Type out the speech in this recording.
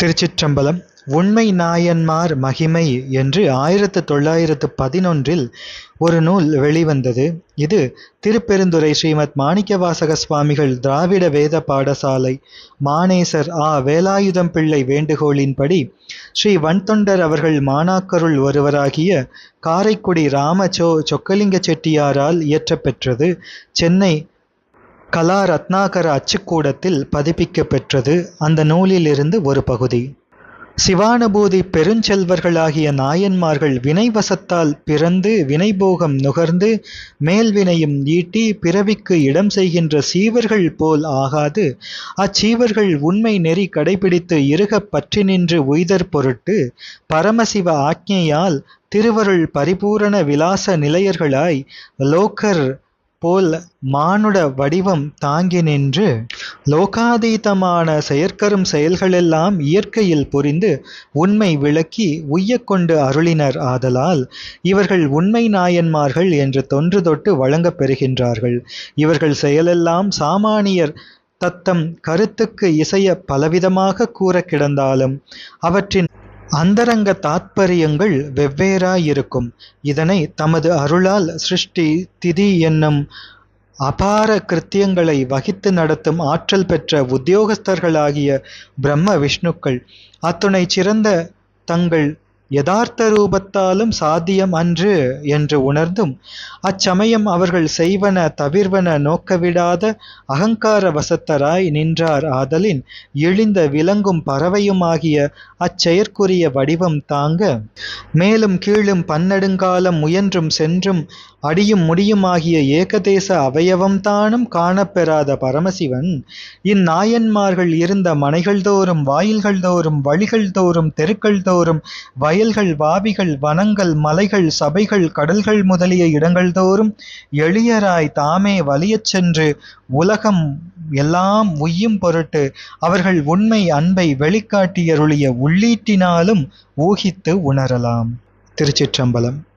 திருச்சிற்றம்பலம் உண்மை நாயன்மார் மகிமை என்று ஆயிரத்து தொள்ளாயிரத்து பதினொன்றில் ஒரு நூல் வெளிவந்தது. இது திருப்பெருந்துறை ஸ்ரீமத் மாணிக்கவாசக சுவாமிகள் திராவிட வேத பாடசாலை மானேசர் ஆ. வேலாயுதம் பிள்ளை வேண்டுகோளின்படி ஸ்ரீ வன்தொண்டர் அவர்கள் மாணாக்கருள் ஒருவராகிய காரைக்குடி ராமச்சோ சொக்கலிங்க செட்டியாரால் இயற்றப்பெற்றது சென்னை கலா ரத்னாகர அச்சுக்கூடத்தில் பதிப்பிக்கப்பெற்றது அந்த நூலிலிருந்து ஒரு பகுதி. சிவானுபூதி பெருஞ்செல்வர்களாகிய நாயன்மார்கள் வினைவசத்தால் பிறந்து வினைபோகம் நுகர்ந்து மேல்வினையும் ஈட்டி பிறவிக்கு இடம் செய்கின்ற சீவர்கள் போல் ஆகாது அச்சீவர்கள் உண்மை நெறி கடைபிடித்து இருகப் பற்றி நின்று உய்தற் பொருட்டு பரமசிவ ஆக்ஞையால் திருவருள் பரிபூரண விலாச நிலையர்களாய் லோக்கர் போல் மானுட வடிவம் தாங்கி நின்று லோகாதீதமான செயற்கரும் செயல்களெல்லாம் இயற்கையில் புரிந்து உண்மை விளக்கி உய்யக் கொண்டு அருளினர் ஆதலால் இவர்கள் உண்மை நாயன்மார்கள் என்று தொன்று தொட்டு வழங்கப் பெறுகின்றார்கள். இவர்கள் செயலெல்லாம் சாமானியர் தத்தம் கருத்துக்கு இசைய பலவிதமாக கூற கிடந்தாலும் அவற்றின் அந்தரங்க தாத்பரியங்கள் வெவ்வேறாயிருக்கும். இதனை தமது அருளால் சிருஷ்டி திதி என்னும் அபார கிருத்தியங்களை வகித்து நடத்தும் ஆற்றல் பெற்ற உத்தியோகஸ்தர்களாகிய பிரம்ம விஷ்ணுக்கள் அத்துணை சிறந்த தங்கள் யதார்த்த ரூபத்தாலும் சாத்தியம் அன்று என்று உணர்ந்தும் அச்சமயம் அவர்கள் செய்வன தவிர்வன நோக்கவிடாத அகங்கார வசத்தராய் நின்றார் ஆதலின் எழுந்த விலங்கும் பறவையுமாகிய அச்செயற்குரிய வடிவம் தாங்க மேலும் கீழும் பன்னெடுங்காலம் முயன்றும் சென்றும் அடியும் முடியுமாகிய ஏகதேச அவயவம்தானும் காணப்பெறாத பரமசிவன் இந்நாயன்மார்கள் இருந்த மனைகள் தோறும் வாயில்கள் தோறும் வழிகள் தோறும் தெருக்கள் தோறும் வயல்கள் வாவிகள் வனங்கள் மலைகள் சபைகள் கடல்கள் முதலிய இடங்கள் தோறும் எளியராய் தாமே வலியச் சென்று உலகம் எல்லாம் உய்யும் பொருட்டு அவர்கள் உண்மை அன்பை வெளிக்காட்டியருளிய உள்ளீட்டினாலும் ஊகித்து உணரலாம். திருச்சிற்றம்பலம்.